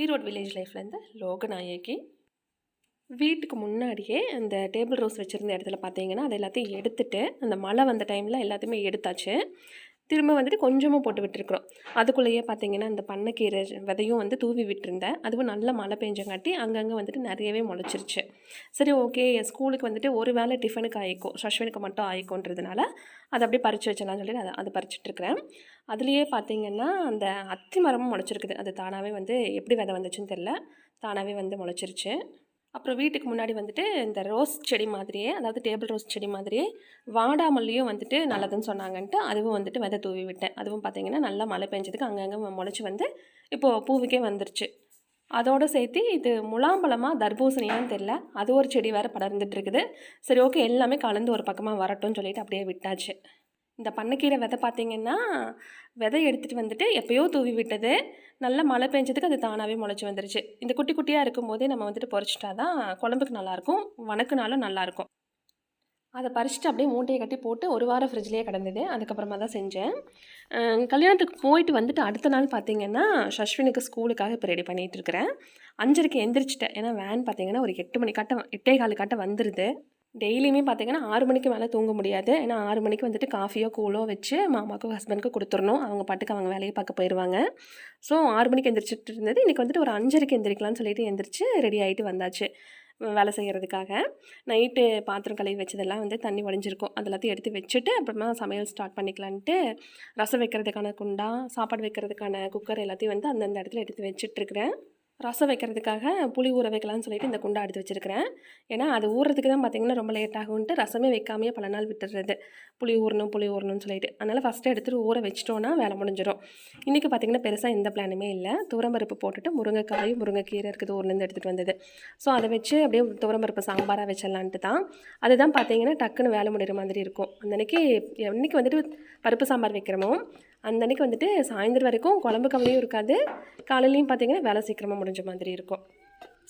Erode village லைஃப்லேருந்து Loganayaki. வீட்டுக்கு முன்னாடியே அந்த டேபிள் ரோஸ் வச்சுருந்த இடத்துல பார்த்தீங்கன்னா அது எல்லாத்தையும் எடுத்துட்டு அந்த மழை வந்த டைமில் எல்லாத்தையுமே எடுத்தாச்சு. திரும்ப வந்துட்டு கொஞ்சமாக போட்டு விட்டுருக்குறோம். அதுக்குள்ளேயே பார்த்தீங்கன்னா இந்த பண்ணைக்கீரை விதையும் வந்து தூவி விட்டுருந்தேன். அதுவும் நல்ல மழை பெஞ்சங்காட்டி அங்கங்கே வந்துட்டு நிறையவே முளைச்சிருச்சு. சரி ஓகே. ஸ்கூலுக்கு வந்துட்டு ஒரு வேளை டிஃபனுக்கு ஆயிக்கும். சஷ்வனுக்கு மட்டும் ஆயிக்கோன்றதுனால அதை அப்படியே பறித்து வச்சலாம்னு சொல்லி அதை அதை பறிச்சிட்ருக்கிறேன். அதுலேயே பார்த்தீங்கன்னா அந்த அத்தி மரமும் முளைச்சிருக்குது. அது தானாகவே வந்து எப்படி விதை வந்துச்சுன்னு தெரில தானாகவே வந்து முளைச்சிருச்சு. அப்புறம் வீட்டுக்கு முன்னாடி வந்துட்டு இந்த ரோஸ் செடி மாதிரியே அதாவது டேபிள் ரோஸ் செடி மாதிரியே வாடாமல்லியும் வந்துட்டு நல்லதுன்னு சொன்னாங்கன்ட்டு அதுவும் வந்துட்டு விதை தூவி விட்டேன். அதுவும் பார்த்தீங்கன்னா நல்லா மழை பெஞ்சதுக்கு அங்கங்கே முளைச்சி வந்து இப்போது பூவுக்கே வந்துருச்சு. அதோடு சேர்த்து இது முலாம்பழமாக தர்பூசணியான்னு தெரில அது ஒரு செடி வேறு படர்ந்துட்டு இருக்குது. சரி ஓகே எல்லாமே கலந்து ஒரு பக்கமாக வரட்டும்னு சொல்லிட்டு அப்படியே விட்டாச்சு. இந்த பண்ணைக்கீரை விதை பார்த்தீங்கன்னா விதை எடுத்துகிட்டு வந்துட்டு எப்போயோ தூவி விட்டது. நல்லா மழை பெஞ்சதுக்கு அது தானாகவே முளைச்சி வந்துருச்சு. இந்த குட்டி குட்டியாக இருக்கும்போதே நம்ம வந்துட்டு பொறிச்சிட்டா தான் குழம்புக்கு நல்லாயிருக்கும் வணக்குனாலும் நல்லாயிருக்கும். அதை பறிச்சுட்டு அப்படியே மூட்டையை கட்டி போட்டு ஒரு வாரம் ஃப்ரிட்ஜ்லேயே கிடந்தது. அதுக்கப்புறமா தான் செஞ்சேன். கல்யாணத்துக்கு போயிட்டு வந்துட்டு அடுத்த நாள் பார்த்தீங்கன்னா சஷ்வினுக்கு ஸ்கூலுக்காக இப்போ ரெடி பண்ணிகிட்டு இருக்கிறேன். அஞ்சரைக்கு எந்திரிச்சிட்டேன். ஏன்னா வேன் பார்த்தீங்கன்னா ஒரு எட்டு மணி கட்ட எட்டே கால் கட்ட வந்துடுது டெய்லியுமே பார்த்திங்கன்னா ஆறு மணிக்கு மேலே தூங்க முடியாது. ஏன்னா ஆறு மணிக்கு வந்துட்டு காஃபியோ கூலோ வச்சு மாமாவுக்கும் ஹஸ்பண்டுக்கும் கொடுத்துடணும். அவங்க பாட்டுக்கு அவங்க வேலையை பார்க்க போயிடுவாங்க. ஸோ ஆறு மணிக்கு எந்திரிச்சிட்டு இருந்தது. இன்றைக்கி வந்துட்டு ஒரு அஞ்சரைக்கு எந்திரிக்கலாம்னு சொல்லிட்டு எந்திரிச்சு ரெடி ஆகிட்டு வந்தாச்சு. வேலை செய்கிறதுக்காக நைட்டு பாத்திரம் கழுவி வச்சதெல்லாம் வந்து தண்ணி உடஞ்சிருக்கும் அதெல்லாத்தையும் எடுத்து வச்சுட்டு அப்புறமா சமையல் ஸ்டார்ட் பண்ணிக்கலான்ட்டு ரசம் வைக்கிறதுக்கான குண்டா சாப்பாடு வைக்கிறதுக்கான குக்கர் எல்லாத்தையும் வந்து அந்தந்த இடத்துல எடுத்து வச்சுட்ருக்குறேன் ரசம் வைக்கிறதுக்காக புளி ஊற வைக்கலாம்னு சொல்லிட்டு இந்த குண்டா எடுத்து வச்சுருக்கிறேன். ஏன்னா அது ஊறுறதுக்கு தான் பார்த்திங்கன்னா ரொம்ப லேட் ஆகும்ன்ட்டு ரசமே வைக்காமையே பல நாள் விட்டுறது. புளி ஊறணும் புளி ஊறணும்னு சொல்லிட்டு. அதனால் ஃபஸ்ட்டு எடுத்துகிட்டு ஊற வச்சிட்டோன்னா வேலை முடிஞ்சிடும் இன்றைக்கி பார்த்திங்கன்னா பெருசாக எந்த பிளானுமே இல்லை. துவரம்பருப்பு போட்டுட்டு முருங்கைக்காய் முருங்கைக்கீரை இருக்குது ஊர்லேருந்து எடுத்துகிட்டு வந்தது. ஸோ அதை வச்சு அப்படியே துவரம்பருப்பு சாம்பாராக வச்சிடலான்ட்டு தான். அதுதான் பார்த்தீங்கன்னா டக்குன்னு வேலை முடிகிற மாதிரி இருக்கும். அந்தன்னைக்கு அன்னைக்கு வந்துட்டு பருப்பு சாம்பார் வைக்கிறோமோ அந்த அன்னைக்கு வந்துட்டு சாயந்தரம் வரைக்கும் குழம்பு கவலையும் இருக்காது. காலையிலையும் பார்த்தீங்கன்னா வேலை சீக்கிரமாக முடியும் குறைஞ்ச மாதிரி இருக்கும்.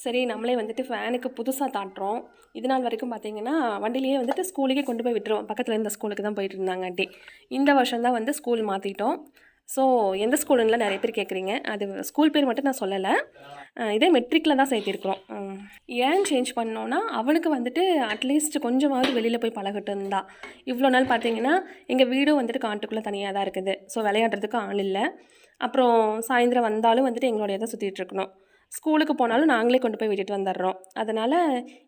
சரி நம்மளே வந்துட்டு ஃபேனுக்கு புதுசாக தாட்டுறோம் இது நாள் வரைக்கும் பார்த்தீங்கன்னா வண்டிலேயே வந்துட்டு ஸ்கூலுக்கே கொண்டு போய் விட்டுருவோம். பக்கத்தில் இருந்த ஸ்கூலுக்கு தான் போயிட்டு இருந்தாங்காட்டி இந்த வருஷம் தான் வந்து ஸ்கூல் மாற்றிட்டோம் ஸோ எந்த ஸ்கூலுன்னு நிறைய பேர் கேட்குறீங்க அது ஸ்கூல் பேர் மட்டும் நான் சொல்லலை. இதே மெட்ரிக்கில் தான் சேர்த்திருக்கிறோம். ஏன் சேஞ்ச் பண்ணோன்னா அவனுக்கு வந்துட்டு அட்லீஸ்ட் கொஞ்சமாவது வெளியில் போய் பழகிட்டு இருந்தா இவ்வளோ நாள் பார்த்தீங்கன்னா எங்கள் வீடும் வந்துட்டு காட்டுக்குள்ளே தனியாக தான் இருக்குது. ஸோ விளையாடுறதுக்கு ஆள் இல்லை. அப்புறம் சாயந்தரம் வந்தாலும் வந்துட்டு எங்களோடைய தான் சுற்றிட்டு இருக்கணும். ஸ்கூலுக்கு போனாலும் நாங்களே கொண்டு போய் விட்டுட்டு வந்துடுறோம். அதனால்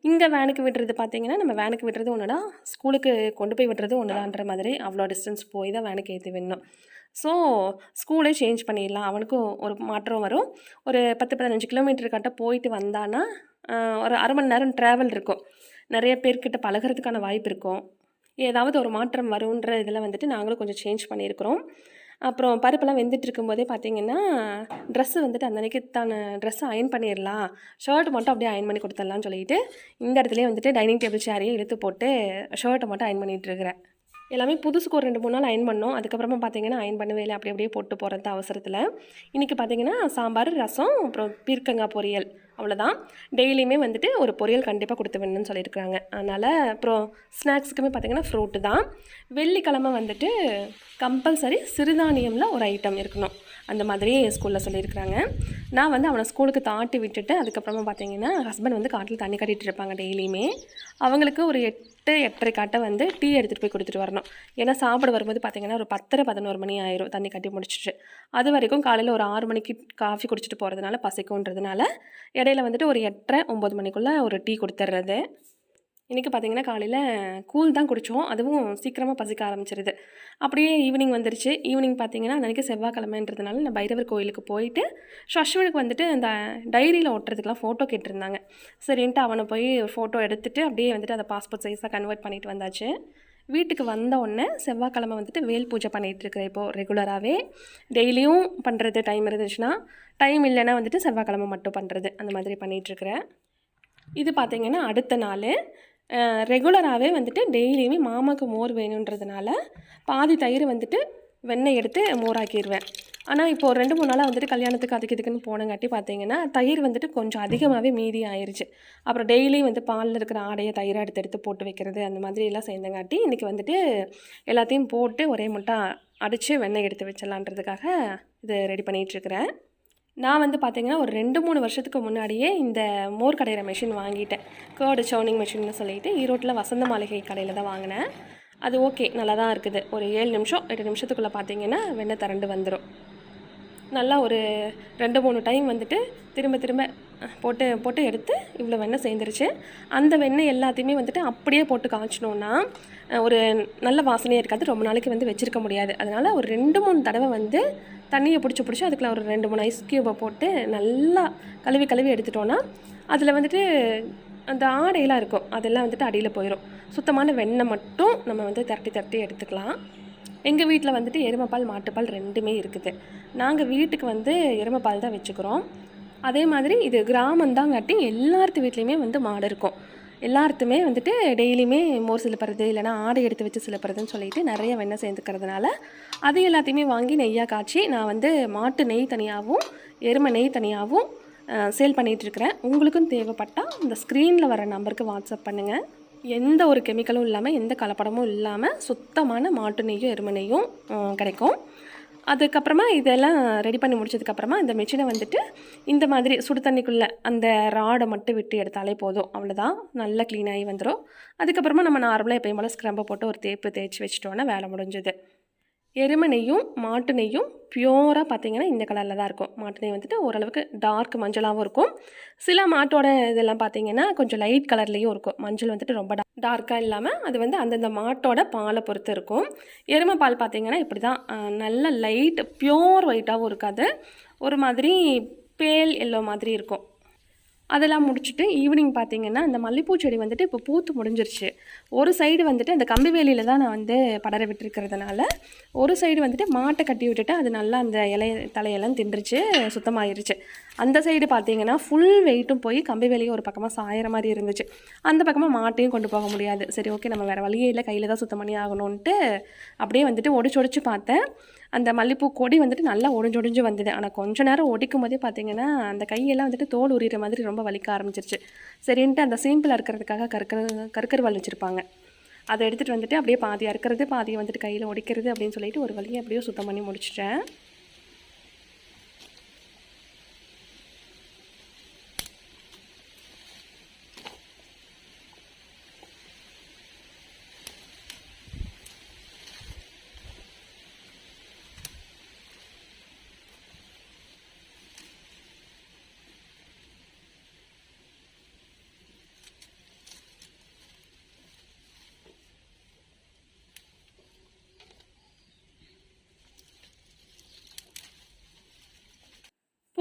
இங்கே வேனுக்கு விடுறது பார்த்தீங்கன்னா நம்ம வேனுக்கு விடுறது ஒன்று தான் ஸ்கூலுக்கு கொண்டு போய் விடுறது ஒன்று தான்ற மாதிரி அவ்வளோ டிஸ்டன்ஸ் போய் தான் வேனுக்கு ஏற்றி விடணும். ஸோ ஸ்கூலே சேஞ்ச் பண்ணிடலாம். அவனுக்கும் ஒரு மாற்றம் வரும். ஒரு பத்து பதினஞ்சு கிலோமீட்டர் கிட்ட போயிட்டு வந்தானா ஒரு அரை மணி நேரம் ட்ராவல் இருக்கும். நிறைய பேர்கிட்ட பழகுறதுக்கான வாய்ப்பு இருக்கும். ஏதாவது ஒரு மாற்றம் வரும்ன்ற இதில் வந்துட்டு நாங்களும் கொஞ்சம் சேஞ்ச் பண்ணியிருக்கிறோம். அப்புறம் பருப்பெல்லாம் வெந்துட்டு இருக்கும்போதே பார்த்தீங்கன்னா ட்ரெஸ்ஸு வந்துட்டு அந்த அன்னைக்கு தான ட்ரெஸ்ஸை அயன் பண்ணிடலாம். ஷர்ட் மட்டும் அப்படியே அயன் பண்ணி கொடுத்துடலாம்னு சொல்லிட்டு இந்த இடத்துலேயே வந்துட்டு டைனிங் டேபிள் சேரையே இழுத்து போட்டு ஷர்ட்டை மட்டும் அயன் பண்ணிகிட்டு இருக்கிறேன். எல்லாமே புதுசுக்கு ஒரு ரெண்டு மூணு நாள் அயன் பண்ணோம். அதுக்கப்புறமா பார்த்தீங்கன்னா அயன் பண்ணவே இல்லை. அப்படி அப்படியே போட்டு போகிறது அவசரத்தில். இன்றைக்கி பார்த்தீங்கன்னா சாம்பார் ரசம் அப்புறம் பீர்க்கங்காய் பொரியல். அவ்வளோதான் டெய்லியுமே வந்துட்டு ஒரு பொரியல் கண்டிப்பாக கொடுத்து வேணும்னு சொல்லியிருக்காங்க அதனால் அப்புறம் ஸ்நாக்ஸுக்குமே பார்த்தீங்கன்னா ஃப்ரூட்டு தான். வெள்ளிக்கிழமை வந்துட்டு கம்பல்சரி சிறுதானியமில் ஒரு ஐட்டம் இருக்கணும். அந்த மாதிரி ஸ்கூலில் சொல்லியிருக்கிறாங்க. நான் வந்து அவனை ஸ்கூலுக்கு தாட்டி விட்டுட்டு அதுக்கப்புறமா பார்த்தீங்கன்னா ஹஸ்பண்ட் வந்து காட்டில் தண்ணி கட்டிகிட்டு இருப்பாங்க டெய்லியுமே. அவங்களுக்கு ஒரு எட்டு எட்டரை காட்டை வந்து டீ எடுத்துகிட்டு போய் கொடுத்துட்டு வரணும். ஏன்னா சாப்பிட வரும்போது பார்த்தீங்கன்னா ஒரு பத்தரை பதினோரு மணி ஆயிரும் தண்ணி கட்டி முடிச்சிட்டு. அது வரைக்கும் காலையில் ஒரு ஆறு மணிக்கு காஃபி குடிச்சிட்டு போகிறதுனால பசிக்கும்ன்றதுனால இடையில வந்துட்டு ஒரு எட்டரை ஒம்பது மணிக்குள்ளே ஒரு டீ கொடுத்துட்றது இன்றைக்கி பார்த்தீங்கன்னா காலையில் கூழ் தான் குடித்தோம் அதுவும் சீக்கிரமாக பசிக்க ஆரம்பிச்சிருது. அப்படியே ஈவினிங் வந்துருச்சு. ஈவினிங் பார்த்தீங்கன்னா அன்றைக்கி செவ்வாய்க்கிழமைன்றதுனால நான் பைரவர் கோயிலுக்கு போயிட்டு ஷஷ்வனுக்கு வந்துட்டு அந்த டைரியில் ஒட்டுறதுக்கெலாம் ஃபோட்டோ கேட்டிருந்தாங்க. சரின்ட்டு அவனை போய் ஒரு ஃபோட்டோ எடுத்துகிட்டு அப்படியே வந்துட்டு அதை பாஸ்போர்ட் சைஸாக கன்வெர்ட் பண்ணிட்டு வந்தாச்சு. வீட்டுக்கு வந்த உடனே செவ்வாய்க்கிழமை வந்துட்டு வேல் பூஜை பண்ணிகிட்டு இருக்கிறேன் இப்போது ரெகுலராகவே டெய்லியும் பண்ணுறது டைம் இருந்துச்சுன்னா டைம் இல்லைன்னா வந்துட்டு செவ்வாய்க்கிழமை மட்டும் பண்ணுறது அந்த மாதிரி பண்ணிகிட்ருக்கிறேன் இது பார்த்திங்கன்னா அடுத்த நாள். ரெகுலராகவே வந்துட்டு டெய்லியுமே மாமாவுக்கு மோர் வேணுன்றதுனால பாதி தயிர் வந்துட்டு வெண்ணெய் எடுத்து மோராக்கிடுவேன் ஆனால் இப்போ ஒரு ரெண்டு மூணு நாளாக வந்துட்டு கல்யாணத்துக்கு அதுக்கு இதுக்குன்னு போனங்காட்டி பார்த்தீங்கன்னா தயிர் வந்துட்டு கொஞ்சம் அதிகமாகவே மீதி ஆயிடுச்சு அப்புறம் டெய்லி வந்து பாலில் இருக்கிற ஆடையை தயிரை எடுத்து எடுத்து போட்டு வைக்கிறது அந்த மாதிரி எல்லாம் சேர்ந்தங்காட்டி இன்றைக்கி வந்துட்டு எல்லாத்தையும் போட்டு ஒரே முட்டை அடித்து வெண்ணெய் எடுத்து வச்சிடலான்றதுக்காக இது ரெடி பண்ணிகிட்ருக்கிறேன் நான் வந்து பார்த்திங்கன்னா ஒரு ரெண்டு மூணு வருஷத்துக்கு முன்னாடியே இந்த மோர் கடையிற மிஷின் வாங்கிட்டேன். கேர்டு சவுனிங் மிஷின்னு சொல்லிட்டு ஈரோட்டில் வசந்த மாளிகை கடையில் தான் வாங்கினேன். அது ஓகே நல்லா தான் இருக்குது. ஒரு ஏழு நிமிஷம் எட்டு நிமிஷத்துக்குள்ளே பார்த்தீங்கன்னா வெண்ணெய் திரண்டு வந்துடும் நல்லா ஒரு ரெண்டு மூணு டைம் வந்துட்டு திரும்ப திரும்ப போட்டு போட்டு எடுத்து இவ்வளோ வெண்ணெய் சேர்ந்துருச்சு. அந்த வெண்ணெய் எல்லாத்தையுமே வந்துட்டு அப்படியே போட்டு காய்ச்சினோன்னா ஒரு நல்ல வாசனையாக இருக்காது. ரொம்ப நாளைக்கு வந்து வச்சுருக்க முடியாது. அதனால் ஒரு ரெண்டு மூணு தடவை வந்து தண்ணியை பிடிச்சி பிடிச்சி அதுக்குள்ள ஒரு ரெண்டு மூணு ஐஸ் க்யூபை போட்டு நல்லா கழுவி கழுவி எடுத்துட்டோன்னா அதில் வந்துட்டு அந்த ஆடையெல்லாம் இருக்கும். அதெல்லாம் வந்துட்டு அடியில் போயிடும் சுத்தமான வெண்ணெய் மட்டும் நம்ம வந்து திரட்டி திரட்டி எடுத்துக்கலாம். எங்கள் வீட்டில் வந்துட்டு எருமைப்பால் மாட்டுப்பால் ரெண்டுமே இருக்குது. நாங்கள் வீட்டுக்கு வந்து எருமைப்பால் தான் வச்சுக்கிறோம். அதே மாதிரி இது கிராமந்தாங்காட்டி எல்லார்த்து வீட்லேயுமே வந்து மாடு இருக்கும். எல்லார்த்துமே வந்துட்டு டெய்லியுமே மோர் சிலுப்புறது இல்லைனா ஆடை எடுத்து வச்சு சிலுப்புறதுன்னு சொல்லிட்டு நிறைய வெண்ணெய் சேர்ந்துக்கிறதுனால அது எல்லாத்தையுமே வாங்கி நெய்யாக காய்ச்சி நான் வந்து மாட்டு நெய் தனியாகவும் எருமை நெய் தனியாகவும் சேல் பண்ணிகிட்ருக்கிறேன் உங்களுக்கும் தேவைப்பட்டால் இந்த ஸ்க்ரீனில் வர நம்பருக்கு வாட்ஸ்அப் பண்ணுங்கள் எந்த ஒரு கெமிக்கலும் இல்லாமல் எந்த கலப்படமும் இல்லாமல் சுத்தமான மாட்டு நெய்யும் எருமை நெய்யும் கிடைக்கும். அதுக்கப்புறமா இதெல்லாம் ரெடி பண்ணி முடிச்சதுக்கப்புறமா இந்த மிஷினை வந்துட்டு இந்த மாதிரி சுடு தண்ணிக்குள்ளே அந்த ராடை மட்டும் விட்டு எடுத்தாலே போதும். அவ்வளோதான் நல்லா க்ளீனாகி வந்துடும் அதுக்கப்புறமா நம்ம நார்மலாக எப்பயும் போல் ஸ்க்ரம்பை போட்டு ஒரு தேய்ப்பு தேய்ச்சி வச்சிட்டோன்னா வேலை முடிஞ்சது. எருமை நெய்யும் மாட்டு நெய்யும் பியூராக பார்த்தீங்கன்னா இந்த கலரில் தான் இருக்கும். மாட்டு நெய் வந்துட்டு ஓரளவுக்கு டார்க் மஞ்சளாகவும் இருக்கும். சில மாட்டோட இதெல்லாம் பார்த்தீங்கன்னா கொஞ்சம் லைட் கலர்லேயும் இருக்கும். மஞ்சள் வந்துட்டு ரொம்ப டார்க்காக இல்லாமல் அது வந்து அந்தந்த மாட்டோட பாலை பொறுத்து இருக்கும். எருமை பால் பார்த்தீங்கன்னா இப்படி தான் நல்ல லைட் பியோர் ஒயிட்டாகவும் இருக்காது. ஒரு மாதிரி பேல் எல்லோ மாதிரி இருக்கும். அதெல்லாம் முடிச்சுட்டு ஈவினிங் பார்த்தீங்கன்னா அந்த மல்லிப்பூ செடி வந்துட்டு இப்போ பூத்து முடிஞ்சிருச்சு. ஒரு சைடு வந்துட்டு அந்த கம்பி வேலியில் தான் நான் வந்து படர விட்டுருக்கிறதுனால ஒரு சைடு வந்துட்டு மாட்டை கட்டி விட்டுட்டு அது நல்லா அந்த இலை தலையெல்லாம் தின்றுச்சு சுத்தமாயிருச்சு. அந்த சைடு பார்த்தீங்கன்னா ஃபுல் வெயிட்டும் போய் கம்பி வேலையும் ஒரு பக்கமாக சாயிற மாதிரி இருந்துச்சு. அந்த பக்கமாக மாட்டையும் கொண்டு போக முடியாது. சரி ஓகே நம்ம வேறு வழியே இல்லை கையில் தான் சுத்தம் பண்ணி ஆகணும்ன்ட்டு அப்படியே வந்துட்டு ஒடிச்சு ஒடிச்சு பார்த்தேன். அந்த மல்லிப்பூ கொடி வந்துட்டு நல்லா ஒடிஞ்சு ஒடிஞ்சு வந்தது. ஆனால் கொஞ்ச நேரம் ஒடிக்கும் போதே பார்த்தீங்கன்னா அந்த கையெல்லாம் வந்துட்டு தோல் உரிகிற மாதிரி ரொம்ப வலிக்க ஆரம்பிச்சிருச்சு. சரின்ட்டு அந்த சிம்பிளாக இருக்கிறதுக்காக கற்கரு கற்கருவால் வச்சுருப்பாங்க. அதை எடுத்துகிட்டு வந்துட்டு அப்படியே பாதி அறுக்கிறது பாதியை வந்துட்டு கையில் ஒடிக்கிறது அப்படின்னு சொல்லிட்டு ஒரு வழியை அப்படியே சுத்தம் பண்ணி முடிச்சிட்டேன்.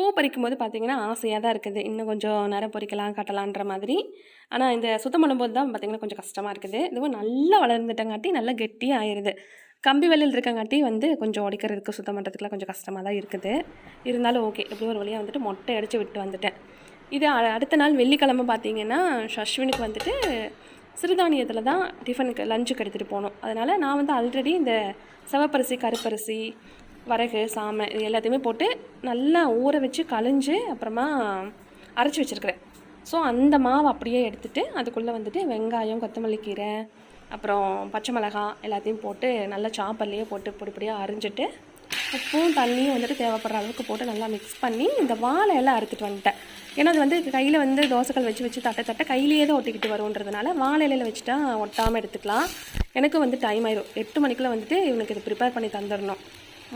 பூ பறிக்கும் போது பார்த்தீங்கன்னா ஆசையாக தான் இருக்குது. இன்னும் கொஞ்சம் நேரம் பொறிக்கலாம் கட்டலான்ற மாதிரி. ஆனால் இந்த சுத்தம் பண்ணும்போது தான் பார்த்திங்கன்னா கொஞ்சம் கஷ்டமாக இருக்குது. இதுவும் நல்லா வளர்ந்துட்டங்காட்டி நல்லா கெட்டியாக ஆயிடுது கம்பி வலையில் இருக்கங்காட்டி வந்து கொஞ்சம் உடைக்கிறதுக்கு சுத்தம் பண்ணுறதுக்குலாம் கொஞ்சம் கஷ்டமாக தான் இருக்குது. இருந்தாலும் ஓகே எப்படியும் ஒரு வழியாக வந்துட்டு மொட்டை அடித்து விட்டு வந்துட்டேன். இது அடுத்த நாள் வெள்ளிக்கிழமை பார்த்தீங்கன்னா ஷஷ்வினுக்கு வந்துட்டு சிறுதானியத்தில் தான் டிஃபனுக்கு லஞ்சுக்கு எடுத்துகிட்டு போகணும் அதனால் நான் வந்து ஆல்ரெடி இந்த செவப்பரிசி கருப்பரிசி வரகு சாமை இது எல்லாத்தையுமே போட்டு நல்லா ஊற வச்சு கழிஞ்சு அப்புறமா அரைச்சி வச்சுருக்கிறேன். ஸோ அந்த மாவு அப்படியே எடுத்துகிட்டு அதுக்குள்ளே வந்துட்டு வெங்காயம் கொத்தமல்லி கீரை அப்புறம் பச்சை மிளகாய் எல்லாத்தையும் போட்டு நல்லா சாப்பர்லேயே போட்டு பொடி பொடியாக அரிஞ்சிட்டு உப்பும் தண்ணியும் வந்துட்டு தேவைப்படுற அளவுக்கு போட்டு நல்லா மிக்ஸ் பண்ணி இந்த வாழை எல்லாம் அறுத்துட்டு வந்துட்டேன். ஏன்னா அது வந்து கையில் வந்து தோசைகள் வச்சு வச்சு தட்ட தட்ட கையிலேயே தான் ஒட்டிக்கிட்டு வரும்ன்றதுனால வாழை இலையில வச்சுட்டா ஒட்டாமல் எடுத்துக்கலாம். எனக்கு வந்து டைம் ஆயிடும் எட்டு மணிக்குள்ளே வந்துட்டு இவனுக்கு இது ப்ரிப்பேர் பண்ணி தந்துடணும்.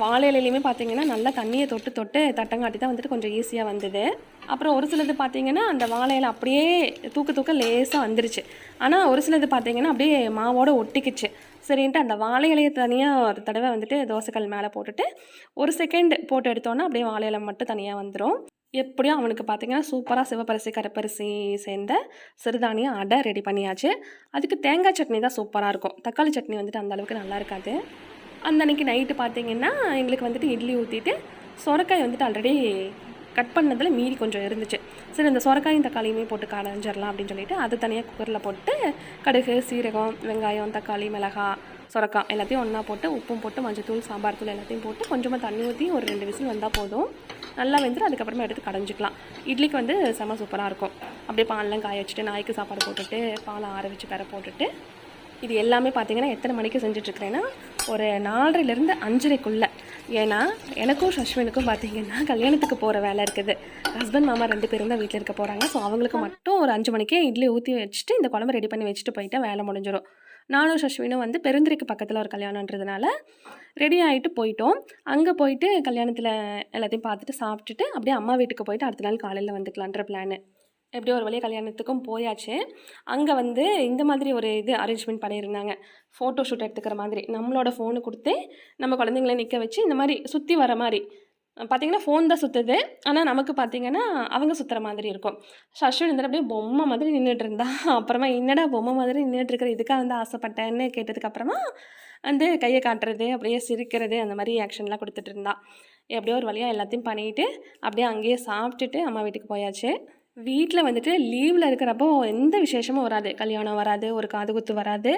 வாழை இலையிலையுமே பார்த்தீங்கன்னா நல்லா தண்ணியை தொட்டு தொட்டு தட்டங்காட்டி தான் வந்துட்டு கொஞ்சம் ஈஸியாக வந்தது. அப்புறம் ஒரு சிலது பார்த்தீங்கன்னா அந்த வாழை அப்படியே தூக்க தூக்க லேசாக வந்துருச்சு. ஆனால் ஒரு சிலது பார்த்தீங்கன்னா அப்படியே மாவோட ஒட்டிக்கிச்சு. சரின்ட்டு அந்த வாழை இலையை தனியாக ஒரு தடவை வந்துட்டு தோசைக்கல் மேலே போட்டுட்டு ஒரு செகண்ட் போட்டு எடுத்தோன்னா அப்படியே வாழை இலை மட்டும் தனியாக வந்துடும் எப்படியும் அவனுக்கு பார்த்தீங்கன்னா சூப்பராக சிவப்பரிசி கருப்பரிசி சேர்ந்த சிறுதானிய அடை ரெடி பண்ணியாச்சு. அதுக்கு தேங்காய் சட்னி தான் சூப்பராக இருக்கும். தக்காளி சட்னி வந்துட்டு அந்த அளவுக்கு நல்லா இருக்காது. அந்த அன்றைக்கி நைட்டு பார்த்தீங்கன்னா எங்களுக்கு வந்துட்டு இட்லி ஊற்றிட்டு சொரக்காய் வந்துட்டு ஆல்ரெடி கட் பண்ணதில் மீறி கொஞ்சம் இருந்துச்சு. சரி இந்த சொரக்காயும் தக்காளியுமே போட்டு கடைஞ்சிடலாம் அப்படின்னு சொல்லிட்டு அது தனியாக குக்கரில் போட்டு கடுகு சீரகம் வெங்காயம் தக்காளி மிளகாய் சொரக்காய் எல்லாத்தையும் ஒன்றா போட்டு உப்பும் போட்டு மஞ்சத்தூள் சாம்பார் தூள் எல்லாத்தையும் போட்டு கொஞ்சமாக தண்ணி ஊற்றி ஒரு ரெண்டு விசில் வந்தால் போதும். நல்லா வெந்துட்டு அதுக்கப்புறமா எடுத்து கடைஞ்சிக்கலாம். இட்லிக்கு வந்து செம சூப்பராக இருக்கும். அப்படியே பாலெலாம் காய வச்சுட்டு நாய்க்கு சாப்பாடு போட்டுட்டு பாலை ஆற வச்சு பெற போட்டுட்டு இது எல்லாமே பார்த்தீங்கன்னா எத்தனை மணிக்கு செஞ்சிட்ருக்கிறேன்னா ஒரு நாலரைலேருந்து அஞ்சரைக்குள்ளே. ஏன்னா எனக்கும் சஷ்வினுக்கும் பார்த்தீங்கன்னா கல்யாணத்துக்கு போகிற வேலை இருக்குது. ஹஸ்பண்ட் மாமா ரெண்டு பேரும் தான் வீட்டில் இருக்க போகிறாங்க ஸோ அவங்களுக்கு மட்டும் ஒரு அஞ்சு மணிக்கே இட்லி ஊற்றி வச்சுட்டு இந்த குழம்பு ரெடி பண்ணி வச்சுட்டு போயிட்டு வேலை முடிஞ்சிடும் நானும் சஷ்வினும் வந்து பெருந்திரைக்கு பக்கத்தில் ஒரு கல்யாணன்றதுனால ரெடி ஆகிட்டு போயிட்டோம். அங்கே போயிட்டு கல்யாணத்தில் எல்லாத்தையும் பார்த்துட்டு சாப்பிட்டுட்டு அப்படியே அம்மா வீட்டுக்கு போயிட்டு அடுத்த நாள் காலையில் வந்துக்கலான்ற பிளான் எப்படியோ ஒரு வழியாக கல்யாணத்துக்கும் போயாச்சு. அங்கே வந்து இந்த மாதிரி ஒரு இது அரேஞ்ச்மெண்ட் பண்ணியிருந்தாங்க. ஃபோட்டோ ஷூட் எடுத்துக்கிற மாதிரி. நம்மளோட ஃபோனு கொடுத்து நம்ம குழந்தைங்கள நிற்க வச்சு இந்த மாதிரி சுற்றி வர மாதிரி. பார்த்தீங்கன்னா ஃபோன் தான் சுற்றுது ஆனால் நமக்கு பார்த்தீங்கன்னா அவங்க சுற்றுற மாதிரி இருக்கும். சஷ்வின் இந்த அப்படியே பொம்மை மாதிரி நின்றுட்டு இருந்தா. அப்புறமா என்னடா பொம்மை மாதிரி நின்றுட்டு இருக்கிற? இதுக்காக வந்து ஆசைப்பட்டேன்னு கேட்டதுக்கப்புறமா வந்து கையை காட்டுறது அப்படியே சிரிக்கிறது அந்த மாதிரி ஆக்ஷன்லாம் கொடுத்துட்டு இருந்தா. எப்படியோ ஒரு வழியாக எல்லாத்தையும் பண்ணிட்டு அப்படியே அங்கேயே சாப்பிட்டுட்டு அம்மா வீட்டுக்கு போயாச்சு. வீட்டில் வந்துட்டு லீவில் இருக்கிறப்போ எந்த விசேஷமும் வராது. கல்யாணம் வராது ஒரு காதுகுத்து வராது.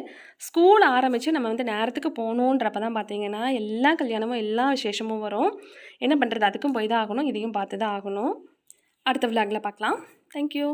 ஸ்கூல் ஆரம்பித்து நம்ம வந்து நேரத்துக்கு போகணுன்றப்ப தான் பார்த்தீங்கன்னா எல்லா கல்யாணமும் எல்லா விசேஷமும் வரும். என்ன பண்ணுறது அதுக்கும் போய் தான் ஆகணும். இதையும் பார்த்து தான் ஆகணும். அடுத்த விளாகில் பார்க்கலாம். தேங்க்யூ